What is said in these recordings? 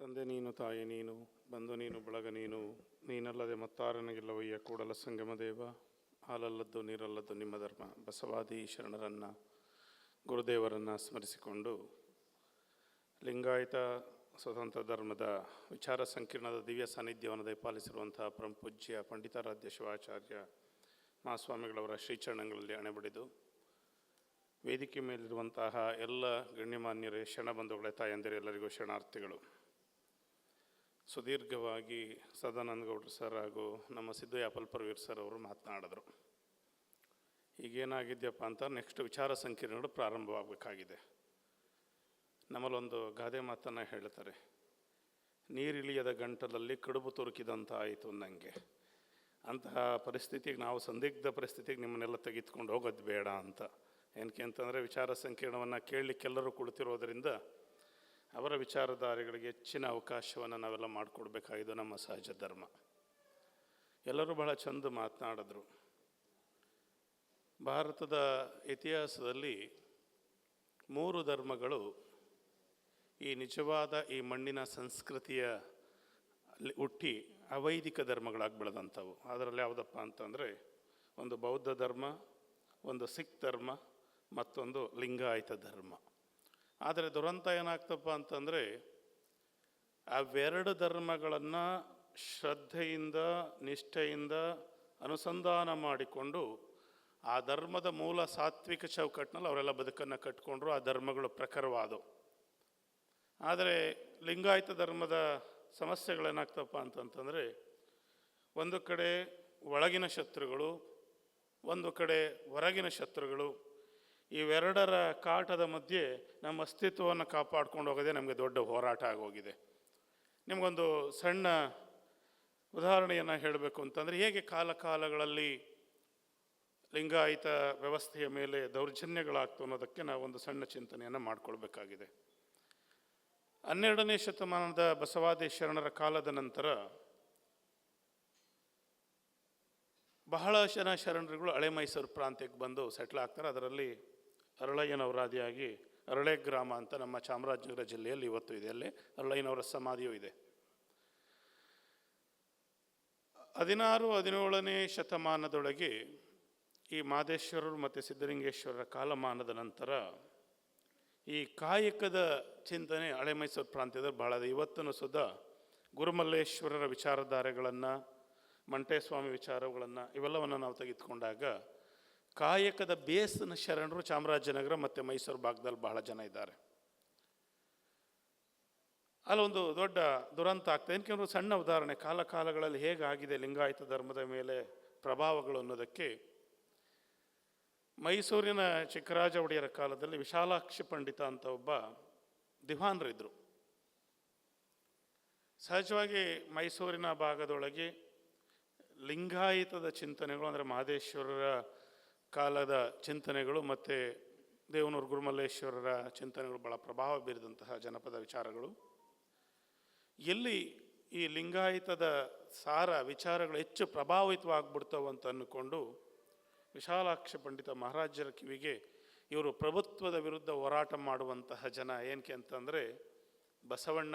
ತಂದೆ ನೀನು, ತಾಯಿ ನೀನು ಬಂದು ನೀನು, ಬಳಗ ನೀನು, ನೀನಲ್ಲದೆ ಮತ್ತಾರನಗಿಲ್ಲವಯ್ಯ ಕೂಡಲ ಸಂಗಮ ದೇವ. ಹಾಲಲ್ಲದ್ದು ನೀರಲ್ಲದ್ದು ನಿಮ್ಮ ಧರ್ಮ. ಬಸವಾದಿ ಶರಣರನ್ನು, ಗುರುದೇವರನ್ನು ಸ್ಮರಿಸಿಕೊಂಡು ಲಿಂಗಾಯತ ಸ್ವತಂತ್ರ ಧರ್ಮದ ವಿಚಾರ ಸಂಕಿರಣದ ದಿವ್ಯ ಸಾನ್ನಿಧ್ಯವನ್ನು ದಯಪಾಲಿಸಿರುವಂತಹ ಪರಂ ಪೂಜ್ಯ ಪಂಡಿತಾರಾಧ್ಯ ಶಿವಾಚಾರ್ಯ ಮಹಾಸ್ವಾಮಿಗಳವರ ಶ್ರೀಚರಣಗಳಲ್ಲಿ ಅಣೆಬಡಿದು ವೇದಿಕೆ ಮೇಲಿರುವಂತಹ ಎಲ್ಲ ಗಣ್ಯಮಾನ್ಯರೇ ಶರಣಬಂಧುಗಳೇ ತಾಯಂದಿರೆ, ಎಲ್ಲರಿಗೂ ಶರಣಾರ್ಥಿಗಳು. ಸುದೀರ್ಘವಾಗಿ ಸದಾನಂದ ಗೌಡ್ರು ಸರ್ ಹಾಗೂ ನಮ್ಮ ಸಿದ್ದು ಯಾಪಲ್ಪರ್ವೀರ್ ಸರ್ ಅವರು ಮಾತನಾಡಿದ್ರು. ಈಗೇನಾಗಿದೆಯಪ್ಪ ಅಂತ ನೆಕ್ಸ್ಟ್ ವಿಚಾರ ಸಂಕಿರಣಗಳು ಪ್ರಾರಂಭವಾಗಬೇಕಾಗಿದೆ. ನಮ್ಮಲ್ಲೊಂದು ಗಾದೆ ಮಾತನ್ನು ಹೇಳ್ತಾರೆ. ನೀರಿಳಿಯದ ಗಂಟಲಲ್ಲಿ ಕಡುಬು ತುರುಕಿದಂತ ಆಯಿತು ನನಗೆ ಅಂತಹ ಪರಿಸ್ಥಿತಿಗೆ ನಾವು ಸಂದಿಗ್ಧ ಪರಿಸ್ಥಿತಿಗೆ ನಿಮ್ಮನ್ನೆಲ್ಲ ತೆಗೆದುಕೊಂಡು ಹೋಗೋದು ಬೇಡ ಅಂತ. ಏನಕ್ಕೆ ಅಂತಂದರೆ ವಿಚಾರ ಸಂಕಿರಣವನ್ನು ಕೇಳಲಿಕ್ಕೆಲ್ಲರೂ ಕುಳಿತಿರೋದರಿಂದ ಅವರ ವಿಚಾರಧಾರೆಗಳಿಗೆ ಹೆಚ್ಚಿನ ಅವಕಾಶವನ್ನು ನಾವೆಲ್ಲ ಮಾಡಿಕೊಡ್ಬೇಕಾಗಿದ್ದು ನಮ್ಮ ಸಹಜ ಧರ್ಮ. ಎಲ್ಲರೂ ಬಹಳ ಚಂದ ಮಾತನಾಡಿದ್ರು. ಭಾರತದ ಇತಿಹಾಸದಲ್ಲಿ ಮೂರು ಧರ್ಮಗಳು ಈ ನಿಜವಾದ ಈ ಮಣ್ಣಿನ ಸಂಸ್ಕೃತಿಯ ಹುಟ್ಟಿ ಅವೈದಿಕ ಧರ್ಮಗಳಾಗಿ ಬೆಳೆದಂಥವು. ಅದರಲ್ಲಿ ಯಾವುದಪ್ಪ ಅಂತಂದರೆ ಒಂದು ಬೌದ್ಧ ಧರ್ಮ, ಒಂದು ಸಿಖ್ ಧರ್ಮ, ಮತ್ತೊಂದು ಲಿಂಗಾಯತ ಧರ್ಮ. ಆದರೆ ದುರಂತ ಏನಾಗ್ತಪ್ಪ ಅಂತಂದರೆ ಅವೆರಡು ಧರ್ಮಗಳನ್ನು ಶ್ರದ್ಧೆಯಿಂದ, ನಿಷ್ಠೆಯಿಂದ ಅನುಸಂಧಾನ ಮಾಡಿಕೊಂಡು ಆ ಧರ್ಮದ ಮೂಲ ಸಾತ್ವಿಕ ಚೌಕಟ್ಟಿನಲ್ಲಿ ಅವರೆಲ್ಲ ಬದುಕನ್ನು ಕಟ್ಕೊಂಡ್ರು. ಆ ಧರ್ಮಗಳು ಪ್ರಖರವಾದವು. ಆದರೆ ಲಿಂಗಾಯತ ಧರ್ಮದ ಸಮಸ್ಯೆಗಳೇನಾಗ್ತಪ್ಪ ಅಂತಂತಂದರೆ ಒಂದು ಕಡೆ ಒಳಗಿನ ಶತ್ರುಗಳು, ಒಂದು ಕಡೆ ಹೊರಗಿನ ಶತ್ರುಗಳು ಇವೆರಡರ ಕಾಟದ ಮಧ್ಯೆ ನಮ್ಮ ಅಸ್ತಿತ್ವವನ್ನು ಕಾಪಾಡ್ಕೊಂಡು ಹೋಗೋದೇ ನಮಗೆ ದೊಡ್ಡ ಹೋರಾಟ ಆಗೋಗಿದೆ. ನಿಮಗೊಂದು ಸಣ್ಣ ಉದಾಹರಣೆಯನ್ನು ಹೇಳಬೇಕು ಅಂತಂದರೆ ಹೇಗೆ ಕಾಲಕಾಲಗಳಲ್ಲಿ ಲಿಂಗಾಯಿತ ವ್ಯವಸ್ಥೆಯ ಮೇಲೆ ದೌರ್ಜನ್ಯಗಳಾಗ್ತು ಅನ್ನೋದಕ್ಕೆ ನಾವು ಒಂದು ಸಣ್ಣ ಚಿಂತನೆಯನ್ನು ಮಾಡಿಕೊಳ್ಬೇಕಾಗಿದೆ. ಹನ್ನೆರಡನೇ ಶತಮಾನದ ಬಸವಾದಿ ಶರಣರ ಕಾಲದ ನಂತರ ಬಹಳ ಜನ ಶರಣರುಗಳು ಹಳೆ ಮೈಸೂರು ಪ್ರಾಂತ್ಯಕ್ಕೆ ಬಂದು ಸೆಟ್ಲ್ ಆಗ್ತಾರೆ. ಅದರಲ್ಲಿ ಅರಳಯ್ಯನವರಾದಿಯಾಗಿ ಅರಳೆ ಗ್ರಾಮ ಅಂತ ನಮ್ಮ ಚಾಮರಾಜನಗರ ಜಿಲ್ಲೆಯಲ್ಲಿ ಇವತ್ತು ಇದೆ. ಅಲ್ಲಿ ಅರಳಯ್ಯನವರ ಸಮಾಧಿಯೂ ಇದೆ. ಹದಿನಾರು, ಹದಿನೇಳನೇ ಶತಮಾನದೊಳಗೆ ಈ ಮಾದೇಶ್ವರರು ಮತ್ತು ಸಿದ್ಧಲಿಂಗೇಶ್ವರರ ಕಾಲಮಾನದ ನಂತರ ಈ ಕಾಯಕದ ಚಿಂತನೆ ಹಳೆ ಮೈಸೂರು ಪ್ರಾಂತ್ಯದಲ್ಲಿ ಬಹಳ ಇದೆ. ಇವತ್ತೂ ಸುಧಾ ಗುರುಮಲ್ಲೇಶ್ವರರ ವಿಚಾರಧಾರೆಗಳನ್ನು, ಮಂಟೇಸ್ವಾಮಿ ವಿಚಾರಗಳನ್ನು ಇವೆಲ್ಲವನ್ನು ನಾವು ತೆಗೆದುಕೊಂಡಾಗ ಕಾಯಕದ ಬೇಸನ ಶರಣರು ಚಾಮರಾಜನಗರ ಮತ್ತು ಮೈಸೂರು ಭಾಗದಲ್ಲಿ ಬಹಳ ಜನ ಇದ್ದಾರೆ. ಅಲ್ಲೊಂದು ದೊಡ್ಡ ದುರಂತ ಆಗ್ತದೆ ಏನಕ್ಕೆ ಸಣ್ಣ ಉದಾಹರಣೆ, ಕಾಲ ಕಾಲಗಳಲ್ಲಿ ಹೇಗಾಗಿದೆ ಲಿಂಗಾಯತ ಧರ್ಮದ ಮೇಲೆ ಪ್ರಭಾವಗಳು ಅನ್ನೋದಕ್ಕೆ ಮೈಸೂರಿನ ಚಿಕ್ಕರಾಜ ಒಡೆಯರ ಕಾಲದಲ್ಲಿ ವಿಶಾಲಾಕ್ಷಿ ಪಂಡಿತ ಅಂತ ಒಬ್ಬ ದಿವಾನರಿದ್ದರು ಸಹಜವಾಗಿ ಮೈಸೂರಿನ ಭಾಗದೊಳಗೆ ಲಿಂಗಾಯತದ ಚಿಂತನೆಗಳು ಅಂದರೆ ಮಹದೇಶ್ವರರ ಕಾಲದ ಚಿಂತನೆಗಳು ಮತ್ತು ದೇವನೂರು ಗುರುಮಲ್ಲೇಶ್ವರರ ಚಿಂತನೆಗಳು ಭಾಳ ಪ್ರಭಾವ ಬೀರಿದಂತಹ ಜನಪದ ವಿಚಾರಗಳು. ಎಲ್ಲಿ ಈ ಲಿಂಗಾಯತದ ಸಾರ ವಿಚಾರಗಳು ಹೆಚ್ಚು ಪ್ರಭಾವಿತವಾಗ್ಬಿಡ್ತಾವ ಅಂತ ಅಂದ್ಕೊಂಡು ವಿಶಾಲಾಕ್ಷ ಪಂಡಿತ ಮಹಾರಾಜರ ಕಿವಿಗೆ ಇವರು ಪ್ರಭುತ್ವದ ವಿರುದ್ಧ ಹೋರಾಟ ಮಾಡುವಂತಹ ಜನ ಏನಕ್ಕೆ ಅಂತಂದರೆ ಬಸವಣ್ಣ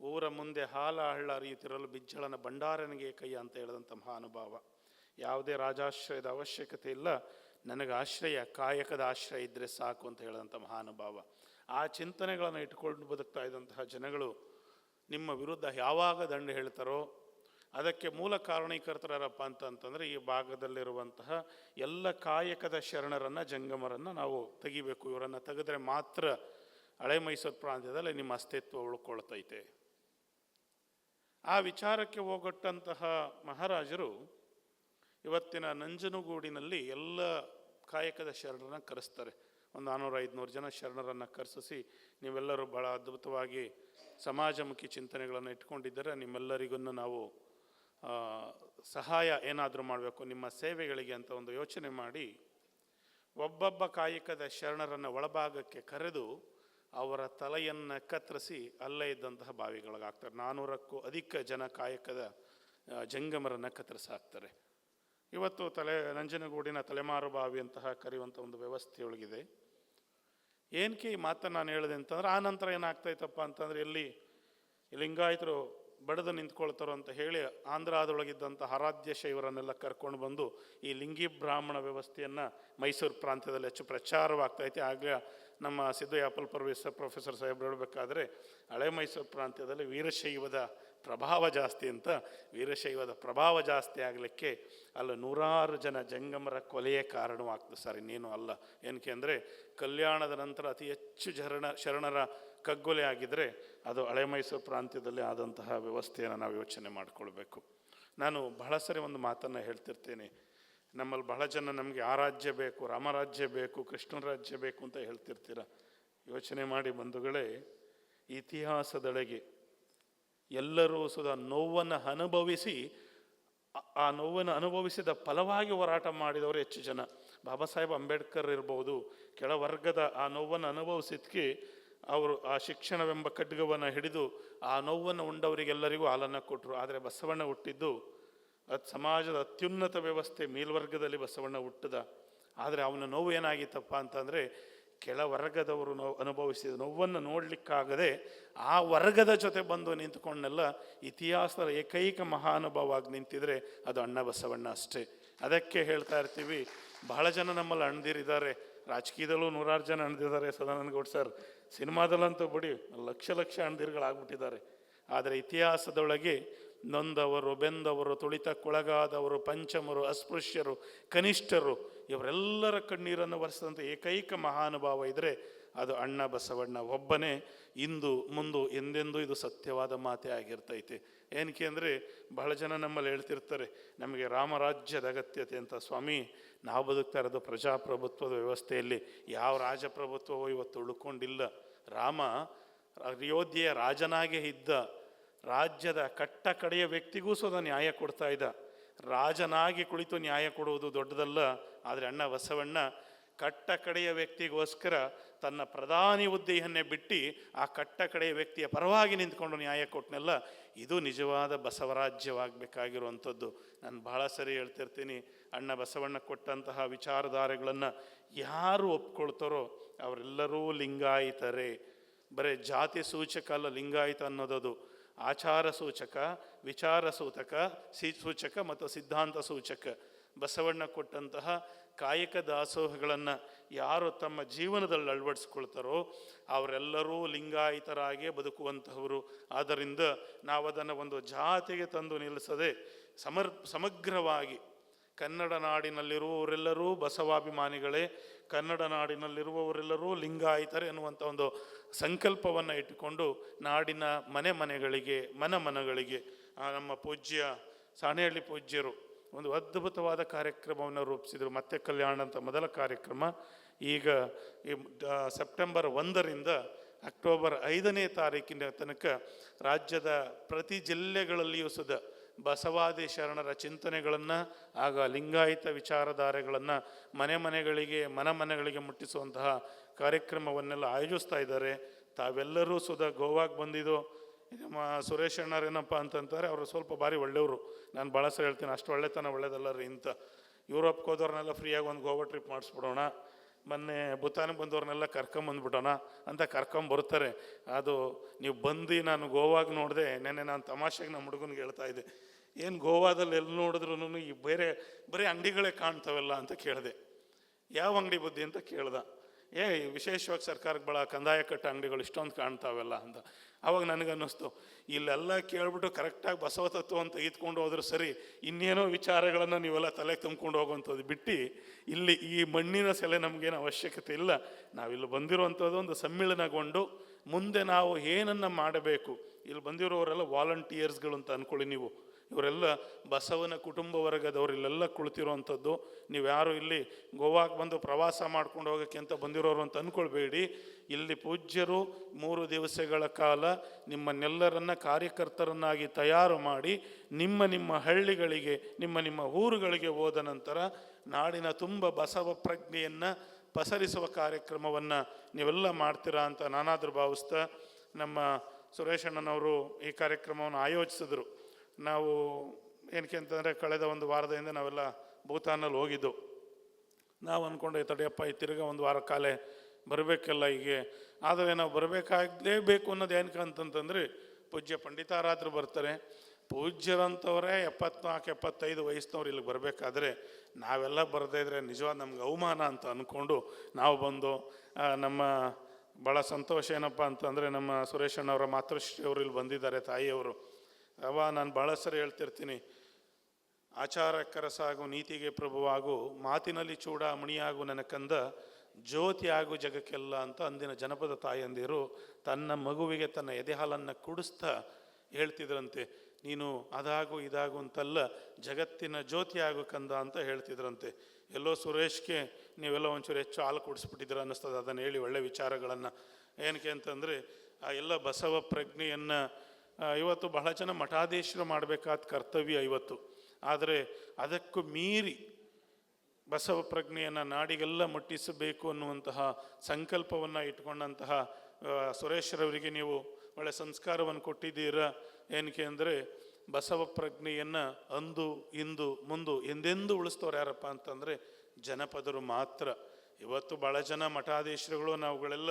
ಊರ ಮುಂದೆ ಹಾಲ ಹಳ್ಳ ಅರಿಯುತ್ತಿರಲು ಬಿಜ್ಜಳನ ಭಂಡಾರನಿಗೆ ಕೈ ಅಂತ ಹೇಳಿದಂಥ ಮಹಾನುಭಾವ. ಯಾವುದೇ ರಾಜಾಶ್ರಯದ ಅವಶ್ಯಕತೆ ಇಲ್ಲ. ನನಗೆ ಆಶ್ರಯ, ಕಾಯಕದ ಆಶ್ರಯ ಇದ್ದರೆ ಸಾಕು ಅಂತ ಹೇಳಿದಂಥ ಮಹಾನುಭಾವ. ಆ ಚಿಂತನೆಗಳನ್ನು ಇಟ್ಕೊಂಡು ಬದುಕ್ತಾ ಇದ್ದಂತಹ ಜನಗಳು ನಿಮ್ಮ ವಿರುದ್ಧ ಯಾವಾಗ ದಂಡ ಹೇಳ್ತಾರೋ, ಅದಕ್ಕೆ ಮೂಲ ಕಾರಣೀಕರ್ತರಪ್ಪ ಅಂತಂತಂದರೆ ಈ ಭಾಗದಲ್ಲಿರುವಂತಹ ಎಲ್ಲ ಕಾಯಕದ ಶರಣರನ್ನು, ಜಂಗಮರನ್ನು ನಾವು ತೆಗಿಬೇಕು. ಇವರನ್ನು ತೆಗೆದ್ರೆ ಮಾತ್ರ ಹಳೆ ಮೈಸೂರು ಪ್ರಾಂತ್ಯದಲ್ಲಿ ನಿಮ್ಮ ಅಸ್ತಿತ್ವ ಉಳ್ಕೊಳ್ತೈತೆ. ಆ ವಿಚಾರಕ್ಕೆ ಹೋಗೊಟ್ಟಂತಹ ಮಹಾರಾಜರು ಇವತ್ತಿನ ನಂಜನಗೂಡಿನಲ್ಲಿ ಎಲ್ಲ ಕಾಯಕದ ಶರಣರನ್ನು ಕರೆಸ್ತಾರೆ. ಒಂದು ನಾನ್ನೂರು ಐದುನೂರು ಜನ ಶರಣರನ್ನು ಕರೆಸಿಸಿ ನೀವೆಲ್ಲರೂ ಭಾಳ ಅದ್ಭುತವಾಗಿ ಸಮಾಜಮುಖಿ ಚಿಂತನೆಗಳನ್ನು ಇಟ್ಕೊಂಡಿದ್ದರೆ. ನಿಮ್ಮೆಲ್ಲರಿಗೂ ನಾವು ಸಹಾಯ ಏನಾದರೂ ಮಾಡಬೇಕು, ನಿಮ್ಮ ಸೇವೆಗಳಿಗೆ ಅಂತ ಒಂದು ಯೋಚನೆ ಮಾಡಿ ಒಬ್ಬೊಬ್ಬ ಕಾಯಕದ ಶರಣರನ್ನು ಒಳಭಾಗಕ್ಕೆ ಕರೆದು ಅವರ ತಲೆಯನ್ನು ಕತ್ತರಿಸಿ ಅಲ್ಲೇ ಇದ್ದಂತಹ ಬಾವಿಗಳಿಗಾಗ್ತಾರೆ. ನಾನ್ನೂರಕ್ಕೂ ಅಧಿಕ ಜನ ಕಾಯಕದ ಜಂಗಮರನ್ನು ಕತ್ತರಿಸಾಕ್ತಾರೆ. ಇವತ್ತು ತಲೆ ನಂಜನಗೂಡಿನ ತಲೆಮಾರು ಬಾವಿ ಅಂತಹ ಕರೆಯುವಂಥ ಒಂದು ವ್ಯವಸ್ಥೆಯೊಳಗಿದೆ ಏನಕ್ಕೆ ಈ ಮಾತನ್ನು ನಾನು ಹೇಳಿದೆ ಅಂತಂದ್ರೆ, ಆ ನಂತರ ಏನಾಗ್ತಾಯಿತ್ತಪ್ಪ ಅಂತಂದರೆ, ಎಲ್ಲಿ ಲಿಂಗಾಯತರು ಬಡದು ನಿಂತ್ಕೊಳ್ತಾರೋ ಅಂತ ಹೇಳಿ ಆಂಧ್ರದೊಳಗಿದ್ದಂಥ ಆರಾಧ್ಯ ಶೈವರನ್ನೆಲ್ಲ ಕರ್ಕೊಂಡು ಬಂದು ಈ ಲಿಂಗಿ ಬ್ರಾಹ್ಮಣ ವ್ಯವಸ್ಥೆಯನ್ನು ಮೈಸೂರು ಪ್ರಾಂತ್ಯದಲ್ಲಿ ಹೆಚ್ಚು ಪ್ರಚಾರವಾಗ್ತೈತೆ ಆಗಲೇ ನಮ್ಮ ಸಿದ್ದು ಯಾಪಲ್ ಪ್ರೊಫೆಸರ್ ಪ್ರೊಫೆಸರ್ ಸಾಹೇಬ್ ಹೇಳಬೇಕಾದ್ರೆ, ಹಳೆ ಮೈಸೂರು ಪ್ರಾಂತ್ಯದಲ್ಲಿ ವೀರಶೈವದ ಪ್ರಭಾವ ಜಾಸ್ತಿ ಅಂತ ವೀರಶೈವದ ಪ್ರಭಾವ ಜಾಸ್ತಿ ಆಗಲಿಕ್ಕೆ ಅಲ್ಲಿ ನೂರಾರು ಜನ ಜಂಗಮರ ಕೊಲೆಯೇ ಕಾರಣವಾಗ್ತದೆ ಸರ್, ಇನ್ನೇನು ಅಲ್ಲ. ಏನಕ್ಕೆ ಅಂದರೆ ಕಲ್ಯಾಣದ ನಂತರ ಅತಿ ಹೆಚ್ಚು ಶರಣ ಶರಣರ ಕಗ್ಗೊಲೆ ಆಗಿದ್ದರೆ ಅದು ಹಳೆ ಮೈಸೂರು ಪ್ರಾಂತ್ಯದಲ್ಲಿ ಆದಂತಹ ವ್ಯವಸ್ಥೆಯನ್ನು ನಾವು ಯೋಚನೆ ಮಾಡಿಕೊಳ್ಬೇಕು. ನಾನು ಬಹಳ ಸರಿ ಒಂದು ಮಾತನ್ನು ಹೇಳ್ತಿರ್ತೇನೆ. ನಮ್ಮಲ್ಲಿ ಬಹಳ ಜನ ನಮಗೆ ಆ ರಾಜ್ಯ ಬೇಕು ರಾಮರಾಜ್ಯ ಬೇಕು ಕೃಷ್ಣ ರಾಜ್ಯ ಬೇಕು ಅಂತ ಹೇಳ್ತಿರ್ತೀರ. ಯೋಚನೆ ಮಾಡಿ ಬಂಧುಗಳೇ, ಇತಿಹಾಸದೊಳಗೆ ಎಲ್ಲರೂ ಸುದ ನೋವನ್ನು ಅನುಭವಿಸಿ, ಆ- ನೋವನ್ನು ಅನುಭವಿಸಿದ ಫಲವಾಗಿ ಹೋರಾಟ ಮಾಡಿದವರು ಹೆಚ್ಚು ಜನ. ಬಾಬಾ ಸಾಹೇಬ್ ಅಂಬೇಡ್ಕರ್ ಇರ್ಬೋದು ಕೆಳವರ್ಗದ ಆ ನೋವನ್ನು ಅನುಭವಿಸಿದ್ಕೆ ಅವರು ಆ ಶಿಕ್ಷಣವೆಂಬ ಖಡ್ಗವನ್ನು ಹಿಡಿದು ಆ ನೋವನ್ನು ಉಂಡವರಿಗೆಲ್ಲರಿಗೂ ಹಾಲನ್ನು ಕೊಟ್ಟರು. ಆದರೆ ಬಸವಣ್ಣ ಹುಟ್ಟಿದ್ದು ಅದು ಸಮಾಜದ ಅತ್ಯುನ್ನತ ವ್ಯವಸ್ಥೆ ಮೇಲ್ವರ್ಗದಲ್ಲಿ ಬಸವಣ್ಣ ಹುಟ್ಟದ. ಆದರೆ ಅವನ ನೋವು ಏನಾಗಿತ್ತಪ್ಪ ಅಂತಂದರೆ ಕೆಳವರ್ಗದವರು ನೋವು ಅನುಭವಿಸಿದ ನೋವನ್ನು ನೋಡಲಿಕ್ಕಾಗದೆ ಆ ವರ್ಗದ ಜೊತೆ ಬಂದು ನಿಂತುಕೊಂಡೆಲ್ಲ ಇತಿಹಾಸದ ಏಕೈಕ ಮಹಾನುಭಾವ ಆಗಿ ನಿಂತಿದ್ರೆ ಅದು ಅಣ್ಣ ಬಸವಣ್ಣ ಅಷ್ಟೇ. ಅದಕ್ಕೆ ಹೇಳ್ತಾ ಇರ್ತೀವಿ, ಬಹಳ ಜನ ನಮ್ಮಲ್ಲಿ ಅಣ್ದಿರಿದ್ದಾರೆ ರಾಜಕೀಯದಲ್ಲೂ ನೂರಾರು ಜನ ಅಣ್ದಿದ್ದಾರೆ ಸದಾನಂದ ಗೌಡ್ ಸರ್. ಸಿನಿಮಾದಲ್ಲಂತೂ ಬಿಡಿ, ಲಕ್ಷ ಲಕ್ಷ ಅಣ್ದಿರುಗಳಾಗ್ಬಿಟ್ಟಿದ್ದಾರೆ ಆದರೆ ಇತಿಹಾಸದೊಳಗೆ ನೊಂದವರು, ಬೆಂದವರು, ತುಳಿತಕ್ಕೊಳಗಾದವರು, ಪಂಚಮರು, ಅಸ್ಪೃಶ್ಯರು, ಕನಿಷ್ಠರು, ಇವರೆಲ್ಲರ ಕಣ್ಣೀರನ್ನು ಒರೆಸಿದಂಥ ಏಕೈಕ ಮಹಾನುಭಾವ ಇದ್ದರೆ ಅದು ಅಣ್ಣ ಬಸವಣ್ಣ ಒಬ್ಬನೇ. ಇಂದು, ಮುಂದು, ಎಂದೆಂದೂ ಇದು ಸತ್ಯವಾದ ಮಾತೇ ಆಗಿರ್ತೈತೆ. ಏನಕ್ಕೆ ಅಂದರೆ, ಬಹಳ ಜನ ನಮ್ಮಲ್ಲಿ ಹೇಳ್ತಿರ್ತಾರೆ, ನಮಗೆ ರಾಮರಾಜ್ಯದ ಅಗತ್ಯತೆ ಅಂತ. ಸ್ವಾಮಿ, ನಾವು ಬದುಕ್ತಾ ಇರೋದು ಪ್ರಜಾಪ್ರಭುತ್ವದ ವ್ಯವಸ್ಥೆಯಲ್ಲಿ. ಯಾವ ರಾಜಪ್ರಭುತ್ವವೋ ಇವತ್ತು ಉಳ್ಕೊಂಡಿಲ್ಲ. ರಾಮ, ಅಯೋಧ್ಯೆಯ ರಾಜನಾಗೇ ಇದ್ದ. ರಾಜ್ಯದ ಕಟ್ಟ ಕಡೆಯ ವ್ಯಕ್ತಿಗೂ ಸಹ ನ್ಯಾಯ ಕೊಡ್ತಾ ಇದ್ದ. ರಾಜನಾಗಿ ಕುಳಿತು ನ್ಯಾಯ ಕೊಡುವುದು ದೊಡ್ಡದಲ್ಲ, ಆದರೆ ಅಣ್ಣ ಬಸವಣ್ಣ ಕಟ್ಟ ಕಡೆಯ ವ್ಯಕ್ತಿಗೋಸ್ಕರ ತನ್ನ ಪ್ರಧಾನಿ ಹುದ್ದೆಯನ್ನೇ ಬಿಟ್ಟು ಆ ಕಟ್ಟ ಕಡೆಯ ವ್ಯಕ್ತಿಯ ಪರವಾಗಿ ನಿಂತ್ಕೊಂಡು ನ್ಯಾಯ ಕೊಟ್ಟನೆಲ್ಲ ಇದು ನಿಜವಾದ ಬಸವರಾಜ್ಯವಾಗಬೇಕಾಗಿರುವಂಥದ್ದು. ನಾನು ಬಹಳ ಸರಿ ಹೇಳ್ತಿರ್ತೀನಿ, ಅಣ್ಣ ಬಸವಣ್ಣ ಕೊಟ್ಟಂತಹ ವಿಚಾರಧಾರೆಗಳನ್ನು ಯಾರು ಒಪ್ಕೊಳ್ತಾರೋ ಅವರೆಲ್ಲರೂ ಲಿಂಗಾಯಿತರೇ. ಬರೀ ಜಾತಿ ಸೂಚಕ ಅಲ್ಲ, ಲಿಂಗಾಯಿತ ಅನ್ನೋದದು. ಆಚಾರ ಸೂಚಕ ವಿಚಾರ ಸೂತಕ ಸಿ ಸೂಚಕ ಮತ್ತು ಸಿದ್ಧಾಂತ ಸೂಚಕ ಬಸವಣ್ಣ ಕೊಟ್ಟಂತಹ ಕಾಯಕ ದಾಸೋಹಗಳನ್ನು ಯಾರು ತಮ್ಮ ಜೀವನದಲ್ಲಿ ಅಳವಡಿಸ್ಕೊಳ್ತಾರೋ ಅವರೆಲ್ಲರೂ ಲಿಂಗಾಯಿತರಾಗಿಯೇ ಬದುಕುವಂತಹವರು. ಆದ್ದರಿಂದ ನಾವು ಅದನ್ನು ಒಂದು ಜಾತಿಗೆ ತಂದು ನಿಲ್ಲಿಸದೆ ಸಮರ್, ಸಮಗ್ರವಾಗಿ ಕನ್ನಡ ನಾಡಿನಲ್ಲಿರುವವರೆಲ್ಲರೂ ಬಸವಾಭಿಮಾನಿಗಳೇ, ಕನ್ನಡ ನಾಡಿನಲ್ಲಿರುವವರೆಲ್ಲರೂ ಲಿಂಗಾಯಿತರೆ ಎನ್ನುವಂಥ ಒಂದು ಸಂಕಲ್ಪವನ್ನು ಇಟ್ಟುಕೊಂಡು ನಾಡಿನ ಮನೆ ಮನೆಗಳಿಗೆ, ಮನ ಮನಗಳಿಗೆ ನಮ್ಮ ಪೂಜ್ಯ, ಸಾಣೆಹಳ್ಳಿ ಪೂಜ್ಯರು ಒಂದು ಅದ್ಭುತವಾದ ಕಾರ್ಯಕ್ರಮವನ್ನು ರೂಪಿಸಿದರು. ಮತ್ತೆ ಕಲ್ಯಾಣ ಅಂತ ಮೊದಲ ಕಾರ್ಯಕ್ರಮ. ಈಗ ಈ ಸೆಪ್ಟೆಂಬರ್ ಒಂದರಿಂದ ಅಕ್ಟೋಬರ್ ಐದನೇ ತಾರೀಕಿನ ತನಕ ರಾಜ್ಯದ ಪ್ರತಿ ಜಿಲ್ಲೆಗಳಲ್ಲಿಯೂ ಸುದ ಬಸವಾದಿ ಶರಣರ ಚಿಂತನೆಗಳನ್ನು, ಆಗ ಲಿಂಗಾಯತ ವಿಚಾರಧಾರೆಗಳನ್ನು ಮನೆ ಮನೆಗಳಿಗೆ, ಮನ ಮನೆಗಳಿಗೆ ಮುಟ್ಟಿಸುವಂತಹ ಕಾರ್ಯಕ್ರಮವನ್ನೆಲ್ಲ ಆಯೋಜಿಸ್ತಾ ಇದ್ದಾರೆ. ತಾವೆಲ್ಲರೂ ಸುದ ಗೋವಾಗೆ ಬಂದಿದ್ದು. ನಮ್ಮ ಸುರೇಶ್ ಏನಪ್ಪ ಅಂತಂತಾರೆ, ಅವರು ಸ್ವಲ್ಪ ಭಾರಿ ಒಳ್ಳೆಯವರು. ನಾನು ಭಾಳ ಸರಿ ಹೇಳ್ತೀನಿ, ಅಷ್ಟು ಒಳ್ಳೆತನ ಒಳ್ಳೇದಲ್ಲ ರೀ ಇಂಥ ಯುರೋಪ್ಗೆ ಹೋದವ್ರನ್ನೆಲ್ಲ ಫ್ರೀಯಾಗಿ ಒಂದು ಗೋವಾ ಟ್ರಿಪ್ ಮಾಡಿಸ್ಬಿಡೋಣ. ಮೊನ್ನೆ ಭೂತಾನಿಗೆ ಬಂದವ್ರನ್ನೆಲ್ಲ ಕರ್ಕೊಂಬಂದ್ಬಿಟ್ಟೋಣ ಅಂತ ಕರ್ಕೊಂಬರ್ತಾರೆ ಅದು ನೀವು ಬಂದು ನಾನು ಗೋವಾಗ ನೋಡಿದೆ, ನೆನ್ನೆ ನಾನು ತಮಾಷೆಗೆ ನಮ್ಮ ಹುಡುಗನಿಗೆ ಹೇಳ್ತಾ ಇದ್ದೆ. ಏನು ಗೋವಾದಲ್ಲಿ ಎಲ್ಲಿ ನೋಡಿದ್ರು ಈ ಬೇರೆ, ಬರೀ ಅಂಗಡಿಗಳೇ ಕಾಣ್ತಾವಲ್ಲ ಅಂತ ಕೇಳಿದೆ. ಯಾವ ಅಂಗಡಿ ಬುದ್ಧಿ ಅಂತ ಕೇಳ್ದ. ಏ, ವಿಶೇಷವಾಗಿ ಸರ್ಕಾರಕ್ಕೆ ಭಾಳ ಕಂದಾಯ ಕಟ್ಟ ಅಂಗಡಿಗಳು ಇಷ್ಟೊಂದು ಕಾಣ್ತಾವೆಲ್ಲ ಅಂತ. ಅವಾಗ ನನಗೆ ಅನ್ನಿಸ್ತು ಇಲ್ಲೆಲ್ಲ ಕೇಳ್ಬಿಟ್ಟು ಕರೆಕ್ಟಾಗಿ ಬಸವ ಅಂತ ಇದ್ಕೊಂಡು ಹೋದ್ರೆ ಸರಿ, ಇನ್ನೇನೋ ವಿಚಾರಗಳನ್ನು ನೀವೆಲ್ಲ ತಲೆ ತುಂಬ್ಕೊಂಡು ಹೋಗುವಂಥದ್ದು ಬಿಟ್ಟು, ಇಲ್ಲಿ ಈ ಮಣ್ಣಿನ ಸೆಲೆ ನಮಗೇನು ಅವಶ್ಯಕತೆ ಇಲ್ಲ. ನಾವಿಲ್ಲಿ ಬಂದಿರುವಂಥದ್ದು ಒಂದು ಸಮ್ಮಿಳನಗೊಂಡು, ಮುಂದೆ ನಾವು ಏನನ್ನು ಮಾಡಬೇಕು, ಇಲ್ಲಿ ಬಂದಿರೋರೆಲ್ಲ ವಾಲಂಟಿಯರ್ಸ್ಗಳು ಅಂತ ಅಂದ್ಕೊಳ್ಳಿ ನೀವು. ಇವರೆಲ್ಲ ಬಸವನ ಕುಟುಂಬ ವರ್ಗದವರಿಲ್ಲೆಲ್ಲ ಕುಳಿತಿರುವಂಥದ್ದು. ನೀವು ಯಾರು ಇಲ್ಲಿ ಗೋವಾಕ್ಕೆ ಬಂದು ಪ್ರವಾಸ ಮಾಡ್ಕೊಂಡು ಹೋಗೋಕ್ಕೆ ಅಂತ ಬಂದಿರೋರು ಅಂತ ಅಂದ್ಕೊಳ್ಬೇಡಿ ಇಲ್ಲಿ ಪೂಜ್ಯರು ಮೂರು ದಿವಸಗಳ ಕಾಲ ನಿಮ್ಮನ್ನೆಲ್ಲರನ್ನ ಕಾರ್ಯಕರ್ತರನ್ನಾಗಿ ತಯಾರು ಮಾಡಿ ನಿಮ್ಮ ನಿಮ್ಮ ಹಳ್ಳಿಗಳಿಗೆ, ನಿಮ್ಮ ನಿಮ್ಮ ಊರುಗಳಿಗೆ ಹೋದ ನಂತರ ನಾಡಿನ ತುಂಬ ಬಸವ ಪ್ರಜ್ಞೆಯನ್ನು ಪಸರಿಸುವ ಕಾರ್ಯಕ್ರಮವನ್ನು ನೀವೆಲ್ಲ ಮಾಡ್ತೀರಾ ಅಂತ ನಾನಾದರೂ ಭಾವಿಸ್ತಾ ನಮ್ಮ ಸುರೇಶಣ್ಣನವರು ಈ ಕಾರ್ಯಕ್ರಮವನ್ನು ಆಯೋಜಿಸಿದ್ರು. ನಾವು ಏನಕ್ಕೆ ಅಂತಂದರೆ ಕಳೆದ ಒಂದು ವಾರದ ಹಿಂದೆ ನಾವೆಲ್ಲ ಭೂತಾನಲ್ಲಿ ಹೋಗಿದ್ದು. ನಾವು ಅಂದ್ಕೊಂಡೆ ತಡೆಯಪ್ಪ, ಈ ತಿರ್ಗ ಒಂದು ವಾರ ಕಾಲೇ ಬರಬೇಕಲ್ಲ ಹೀಗೆ. ಆದರೆ ನಾವು ಬರಬೇಕಾಗಲೇಬೇಕು ಅನ್ನೋದು ಏನಕ್ಕೆ ಅಂತಂತಂದರೆ, ಪೂಜ್ಯ ಪಂಡಿತಾರಾದರೂ ಬರ್ತಾರೆ. ಪೂಜ್ಯರಂಥವರೇ ಎಪ್ಪತ್ನಾಲ್ಕು, ಎಪ್ಪತ್ತೈದು ವಯಸ್ಸಿನವ್ರು ಇಲ್ಲಿಗೆ ಬರಬೇಕಾದ್ರೆ ನಾವೆಲ್ಲ ಬರದೇ ಇದ್ರೆ ನಿಜವಾದ ನಮ್ಗೆ ಅವಮಾನ ಅಂತ ಅಂದ್ಕೊಂಡು ನಾವು ಬಂದು ನಮ್ಮ ಭಾಳ ಸಂತೋಷ ಏನಪ್ಪ ಅಂತಂದರೆ ನಮ್ಮ ಸುರೇಶಣ್ಣವರ ಮಾತೃಶ್ರೀ ಅವರು ಇಲ್ಲಿ ಬಂದಿದ್ದಾರೆ, ತಾಯಿಯವರು. ಅವ ನಾನು ಭಾಳ ಸರಿ ಹೇಳ್ತಿರ್ತೀನಿ. ಆಚಾರಕ್ಕರ ಸಾಗು, ನೀತಿಗೆ ಪ್ರಭುವಾಗು, ಮಾತಿನಲ್ಲಿ ಚೂಡಾಮಣಿಯಾಗು ನನ್ನ ಕಂದ ಜ್ಯೋತಿ ಆಗು ಜಗಕ್ಕೆಲ್ಲ ಅಂತ ಅಂದಿನ ಜನಪದ ತಾಯಂದಿರು ತನ್ನ ಮಗುವಿಗೆ ತನ್ನ ಎದೆಹಾಲನ್ನು ಕುಡಿಸ್ತಾ ಹೇಳ್ತಿದ್ರಂತೆ. ನೀನು ಅದಾಗು, ಇದಾಗು ಅಂತಲ್ಲ ಜಗತ್ತಿನ ಜ್ಯೋತಿ ಆಗು ಕಂದ ಅಂತ ಹೇಳ್ತಿದ್ರಂತೆ. ಎಲ್ಲೋ ಸುರೇಶ್ಗೆ ನೀವೆಲ್ಲ ಒಂಚೂರು ಹೆಚ್ಚು ಹಾಲು ಕುಡಿಸ್ಬಿಟ್ಟಿದ್ದೀರ ಅನ್ನಿಸ್ತದೆ. ಅದನ್ನು ಹೇಳಿ ಒಳ್ಳೆ ವಿಚಾರಗಳನ್ನು. ಏನಕ್ಕೆ ಅಂತಂದರೆ, ಆ ಎಲ್ಲ ಬಸವ ಪ್ರಜ್ಞೆಯನ್ನು ಇವತ್ತು ಬಹಳ ಜನ ಮಠಾಧೀಶರು ಮಾಡಬೇಕಾದ ಕರ್ತವ್ಯ ಇವತ್ತು. ಆದರೆ ಅದಕ್ಕೂ ಮೀರಿ ಬಸವ ಪ್ರಜ್ಞೆಯನ್ನು ನಾಡಿಗೆಲ್ಲ ಮುಟ್ಟಿಸಬೇಕು ಅನ್ನುವಂತಹ ಸಂಕಲ್ಪವನ್ನು ಇಟ್ಕೊಂಡಂತಹ ಸುರೇಶ್ರವರಿಗೆ ನೀವು ಒಳ್ಳೆ ಸಂಸ್ಕಾರವನ್ನು ಕೊಟ್ಟಿದ್ದೀರ? ಏನಕ್ಕೆ ಅಂದರೆ ಬಸವ ಪ್ರಜ್ಞೆಯನ್ನು ಅಂದು, ಇಂದು, ಮುಂದು ಎಂದೆಂದು ಉಳಿಸ್ತವ್ರು ಯಾರಪ್ಪ ಅಂತಂದರೆ ಜನಪದರು ಮಾತ್ರ. ಇವತ್ತು ಭಾಳ ಜನ ಮಠಾಧೀಶರುಗಳು ನಾವುಗಳೆಲ್ಲ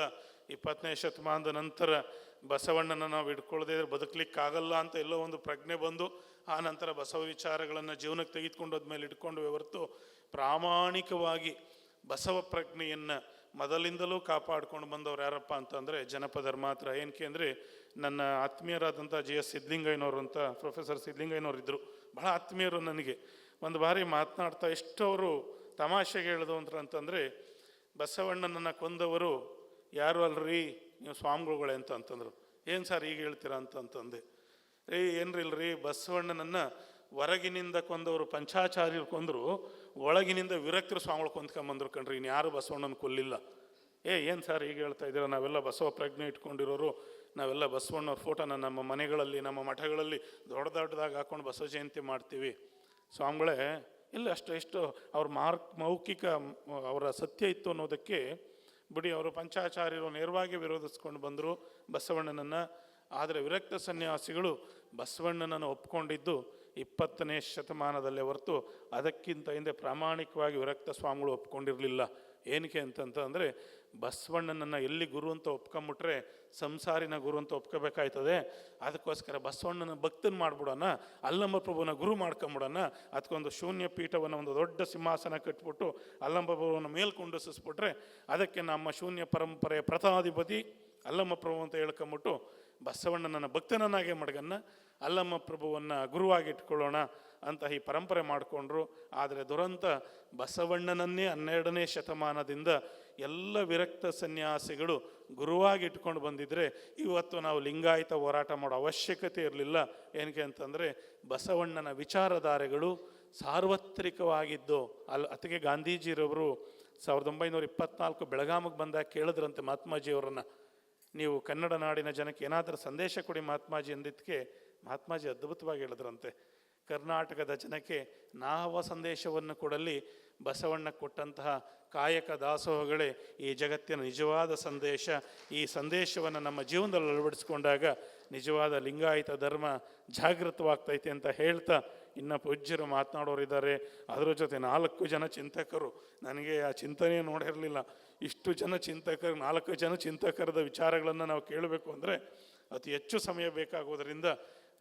ಇಪ್ಪತ್ತನೇ ಶತಮಾನದ ನಂತರ ಬಸವಣ್ಣನ ನಾವು ಇಟ್ಕೊಳ್ಳದೆ ಬದುಕಲಿಕ್ಕಾಗಲ್ಲ ಅಂತ ಎಲ್ಲೋ ಒಂದು ಪ್ರಜ್ಞೆ ಬಂದು ಆ ನಂತರ ಬಸವ ವಿಚಾರಗಳನ್ನು ಜೀವನಕ್ಕೆ ತೆಗೆದುಕೊಂಡು ಹೋದ್ಮೇಲೆ ಇಟ್ಕೊಂಡು ಹೊರತು ಪ್ರಾಮಾಣಿಕವಾಗಿ ಬಸವ ಪ್ರಜ್ಞೆಯನ್ನು ಮೊದಲಿಂದಲೂ ಕಾಪಾಡ್ಕೊಂಡು ಬಂದವ್ರು ಯಾರಪ್ಪ ಅಂತಂದರೆ ಜನಪದರು ಮಾತ್ರ ಏನಕ್ಕೆ ಅಂದರೆ ನನ್ನ ಆತ್ಮೀಯರಾದಂಥ ಜಿ ಎಸ್ ಸಿದ್ಲಿಂಗಯ್ಯನವರು ಅಂತ ಪ್ರೊಫೆಸರ್ ಸಿದ್ಲಿಂಗಯ್ಯನವರು ಇದ್ದರು ಬಹಳ ಆತ್ಮೀಯರು ನನಗೆ. ಒಂದು ಬಾರಿ ಮಾತನಾಡ್ತಾ ಎಷ್ಟು ಅವರು ತಮಾಷೆಗೆ ಅಂತ ಅಂತಂದರೆ ಬಸವಣ್ಣನನ್ನು ಕೊಂದವರು ಯಾರು ಅಲ್ರಿ? ನೀವು ಸ್ವಾಮಿಗಳೇ ಅಂತ ಅಂತಂದರು. ಏನು ಸರ್ ಈಗ ಹೇಳ್ತೀರಾ ಅಂತಂತಂದೆ ರೀ, ಏನ್ರಿ ಇಲ್ರಿ? ಬಸವಣ್ಣನನ್ನು ಹೊರಗಿನಿಂದ ಕೊಂದವರು ಪಂಚಾಚಾರ್ಯರು ಕೊಂದರು, ಒಳಗಿನಿಂದ ವಿರಕ್ತರು ಸ್ವಾಮಿಗಳು ಕೊಂದ್ಕೊಂಬಂದ್ರು ಕಣ್ರಿ. ಇನ್ನು ಯಾರು ಬಸವಣ್ಣನ ಕೊಲ್ಲಿಲ್ಲ. ಏ, ಏನು ಸರ್ ಈಗ ಹೇಳ್ತಾ ಇದ್ದೀರಾ? ನಾವೆಲ್ಲ ಬಸವ ಪ್ರಜ್ಞೆ ಇಟ್ಕೊಂಡಿರೋರು. ನಾವೆಲ್ಲ ಬಸವಣ್ಣವ್ರ ಫೋಟೋನ ನಮ್ಮ ಮನೆಗಳಲ್ಲಿ, ನಮ್ಮ ಮಠಗಳಲ್ಲಿ ದೊಡ್ಡ ದೊಡ್ಡದಾಗಿ ಹಾಕೊಂಡು ಬಸವ ಜಯಂತಿ ಮಾಡ್ತೀವಿ. ಸ್ವಾಮಿಗಳೇ ಇಲ್ಲ ಅಷ್ಟು ಎಷ್ಟು ಅವ್ರ ಮಾರ್ಕ್, ಮೌಖಿಕ, ಅವರ ಸತ್ಯ ಇತ್ತು ಅನ್ನೋದಕ್ಕೆ ಬಿಡಿ ಅವರು ಪಂಚಾಚಾರ್ಯರು ನೇರವಾಗಿ ವಿರೋಧಿಸ್ಕೊಂಡು ಬಂದರು ಬಸವಣ್ಣನನ್ನು. ಆದರೆ ವಿರಕ್ತ ಸನ್ಯಾಸಿಗಳು ಬಸವಣ್ಣನನ್ನು ಒಪ್ಕೊಂಡಿದ್ದು ಇಪ್ಪತ್ತನೇ ಶತಮಾನದಲ್ಲೇ ಹೊರತು ಅದಕ್ಕಿಂತ ಹಿಂದೆ ಪ್ರಾಮಾಣಿಕವಾಗಿ ವಿರಕ್ತ ಸ್ವಾಮಿಗಳು ಒಪ್ಕೊಂಡಿರಲಿಲ್ಲ. ಏನಕ್ಕೆ ಅಂತಂತಂದರೆ ಬಸವಣ್ಣನನ್ನು ಎಲ್ಲಿ ಗುರು ಅಂತ ಒಪ್ಕೊಂಬಿಟ್ರೆ ಸಂಸಾರಿನ ಗುರು ಅಂತ ಒಪ್ಕೋಬೇಕಾಯ್ತದೆ. ಅದಕ್ಕೋಸ್ಕರ ಬಸವಣ್ಣನ ಭಕ್ತನ ಮಾಡಿಬಿಡೋಣ, ಅಲ್ಲಂಬ ಪ್ರಭುವನ ಗುರು ಮಾಡ್ಕೊಂಬಿಡೋಣ. ಅದಕ್ಕೊಂದು ಶೂನ್ಯ ಪೀಠವನ್ನು ಒಂದು ದೊಡ್ಡ ಸಿಂಹಾಸನ ಕಟ್ಬಿಟ್ಟು ಅಲ್ಲಮ್ಮ ಪ್ರಭುವನ್ನು ಮೇಲ್ಕೊಂಡಿಸಿಸ್ಬಿಟ್ರೆ ಅದಕ್ಕೆ ನಮ್ಮ ಶೂನ್ಯ ಪರಂಪರೆಯ ಪ್ರಥಮಾಧಿಪತಿ ಅಲ್ಲಮ್ಮ ಪ್ರಭು ಅಂತ ಹೇಳ್ಕೊಂಬಿಟ್ಟು ಬಸವಣ್ಣನನ್ನ ಭಕ್ತನನ್ನಾಗೆ ಮಡಗನ್ನ ಅಲ್ಲಮ್ಮ ಪ್ರಭುವನ್ನು ಗುರುವಾಗಿ ಇಟ್ಕೊಳ್ಳೋಣ ಅಂತ ಈ ಪರಂಪರೆ ಮಾಡಿಕೊಂಡ್ರು. ಆದರೆ ದುರಂತ ಬಸವಣ್ಣನನ್ನೇ ಹನ್ನೆರಡನೇ ಶತಮಾನದಿಂದ ಎಲ್ಲ ವಿರಕ್ತ ಸನ್ಯಾಸಿಗಳು ಗುರುವಾಗಿ ಇಟ್ಕೊಂಡು ಬಂದಿದ್ರೆ ಇವತ್ತು ನಾವು ಲಿಂಗಾಯತ ಹೋರಾಟ ಮಾಡೋ ಅವಶ್ಯಕತೆ ಇರಲಿಲ್ಲ. ಏನಕ್ಕೆ ಅಂತಂದರೆ ಬಸವಣ್ಣನ ವಿಚಾರಧಾರೆಗಳು ಸಾರ್ವತ್ರಿಕವಾಗಿದ್ದು. ಅಲ್ಲಿ ಅತಿಗೆ ಗಾಂಧೀಜಿರವರು ಸಾವಿರದ ಒಂಬೈನೂರ ಇಪ್ಪತ್ನಾಲ್ಕು ಬೆಳಗಾಮಿಗೆ ಬಂದಾಗ ಕೇಳಿದ್ರಂತೆ ಮಹಾತ್ಮಾಜಿಯವರನ್ನು ನೀವು ಕನ್ನಡ ನಾಡಿನ ಜನಕ್ಕೆ ಏನಾದರೂ ಸಂದೇಶ ಕೊಡಿ ಮಹಾತ್ಮಾಜಿ ಅಂದಿದ್ದಕ್ಕೆ ಮಹಾತ್ಮಾಜಿ ಅದ್ಭುತವಾಗಿ ಹೇಳಿದ್ರಂತೆ. ಕರ್ನಾಟಕದ ಜನಕ್ಕೆ ನಾವ ಸಂದೇಶವನ್ನು ಕೊಡಲಿ ಬಸವಣ್ಣ ಕೊಟ್ಟಂತಹ ಕಾಯಕ ದಾಸೋಹಗಳೇ ಈ ಜಗತ್ತಿನ ನಿಜವಾದ ಸಂದೇಶ. ಈ ಸಂದೇಶವನ್ನು ನಮ್ಮ ಜೀವನದಲ್ಲಿ ಅಳವಡಿಸಿಕೊಂಡಾಗ ನಿಜವಾದ ಲಿಂಗಾಯತ ಧರ್ಮ ಜಾಗೃತವಾಗ್ತೈತೆ ಅಂತ ಹೇಳ್ತಾ ಇನ್ನು ಪೂಜ್ಯರು ಮಾತನಾಡೋರಿದ್ದಾರೆ. ಅದರ ಜೊತೆ ನಾಲ್ಕು ಜನ ಚಿಂತಕರು. ನನಗೆ ಆ ಚಿಂತನೆ ನೋಡಿರಲಿಲ್ಲ. ಇಷ್ಟು ಜನ ಚಿಂತಕರು, ನಾಲ್ಕು ಜನ ಚಿಂತಕರದ ವಿಚಾರಗಳನ್ನು ನಾವು ಕೇಳಬೇಕು ಅಂದರೆ ಅತಿ ಹೆಚ್ಚು ಸಮಯ ಬೇಕಾಗುವುದರಿಂದ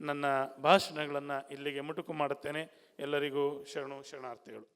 ನನ್ನ ಭಾಷಣಗಳನ್ನು ಇಲ್ಲಿಗೆ ಮುಟುಕು ಮಾಡುತ್ತೇನೆ. ಎಲ್ಲರಿಗೂ ಶರಣು ಶರಣಾರ್ಥಿಗಳು.